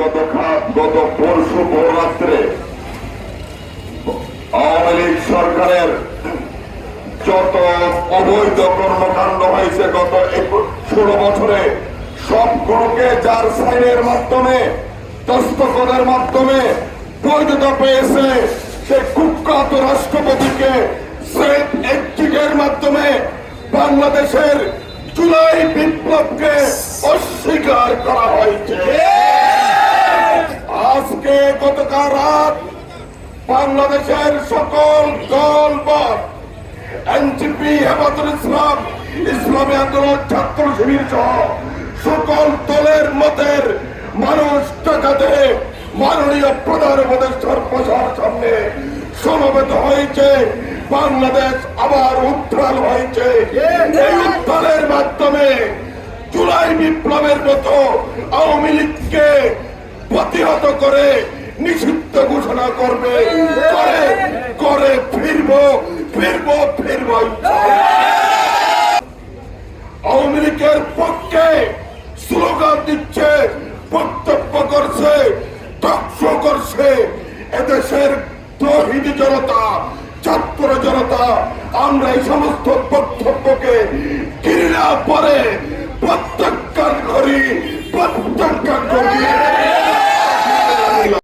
গত গত পরশু ভোর আওয়ামী লীগ সরকারের যত অবৈধ কর্মকাণ্ড হয়েছে গত ষোলো বছরে, সবগুলোকে যার সাইনের মাধ্যমে, দস্তখতের মাধ্যমে বৈধতা পেয়েছে সে কুখ্যাত রাষ্ট্রপতিকে সেফ এক্সিটের মাধ্যমে বাংলাদেশের জুলাই বিপ্লবকে অস্বীকার করা হয়েছে। গতকাল রাত বাংলাদেশের সকল দল মত এনসিপি হেফাজুল ইসলাম, ইসলামী আন্দোলন, ছাত্র শিবির সহ সকল দলের মতের মানুষ টাকাতে মাননীয় প্রধান উপদেষ্টার প্রসার সামনে সমবেত হয়েছে। বাংলাদেশ আবার উত্থান হয়েছে। এই উত্থানের মাধ্যমে জুলাই বিপ্লবের মতো আওয়ামী লীগকে প্রতিহত করে নিষিদ্ধ ঘোষণা করবে। করে করে ফিরব ফিরব ফিরব। আওয়ামী লীগের পক্ষে স্লোগান দিচ্ছে, বক্তব্য করছে, ধ্বংস করছে এদেশের তহিদি জনতা, ছাত্র জনতা। আমরা এই সমস্ত বক্তব্য